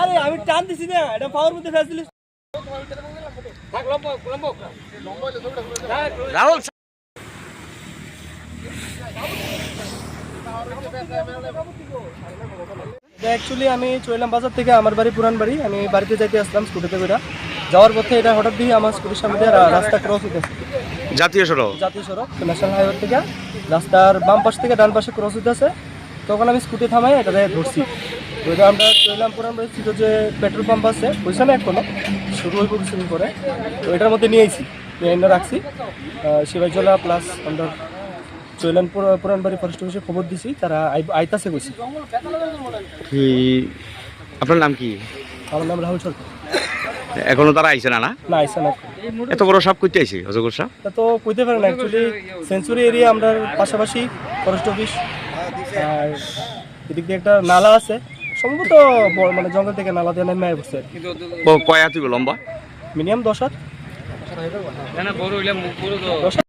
আরে আমি টান দিছি না এটা পাওয়ার মধ্যে রাহুল অ্যাকচুয়ালি আমি চইলাম বাজার থেকে আমার বাড়ি পুরান বাড়ি। আমি বাড়িতে যাইতে আসলাম স্কুটিতে করে। যাওয়ার পথে এটা হঠাৎ দিয়ে আমার স্কুটির সামনে দিয়ে রাস্তা ক্রস হইতেছে। জাতীয় সড়ক? জাতীয় সড়ক ন্যাশনাল হাইওয়ে থেকে। রাস্তার বাম পাশ থেকে ডান পাশে ক্রস হইতেছে। তখন আমি স্কুটি থামাই এটাতে ধরছি। এটা আমরা পুরান বাড়ি ছিল যে পেট্রোল পাম্প আছে পয়সা না এখনও শুরু হইব কিছুদিন পরে। তো এটার মধ্যে নিয়েছি নিয়ে রাখছি। শিবাইজলা প্লাস আমরা চৈলান পুরান বাড়ি ফরেস্ট অফিসে খবর দিছি তারা আই- আইতাছে কইছি। কি আপনার নাম কি? আমার নাম রাহুল সরকার। এখনও তারা আইছে না না? না আইসা না এত বড় সাপ কইতে আইছে অজগর সাপ তা কইতে পারেন অ্যাকচুয়ালি সেঞ্চুরি এরিয়া আমরা পাশাপাশি ফরেস্ট অফিস আর এদিক দিয়ে একটা নালা আছে সম্ভবত বড় মানে জঙ্গল থেকে নালা দিয়ে নেমে বসছে ক- কয় হাত লম্বা? মিনিমাম দশ হাত দশ হাত।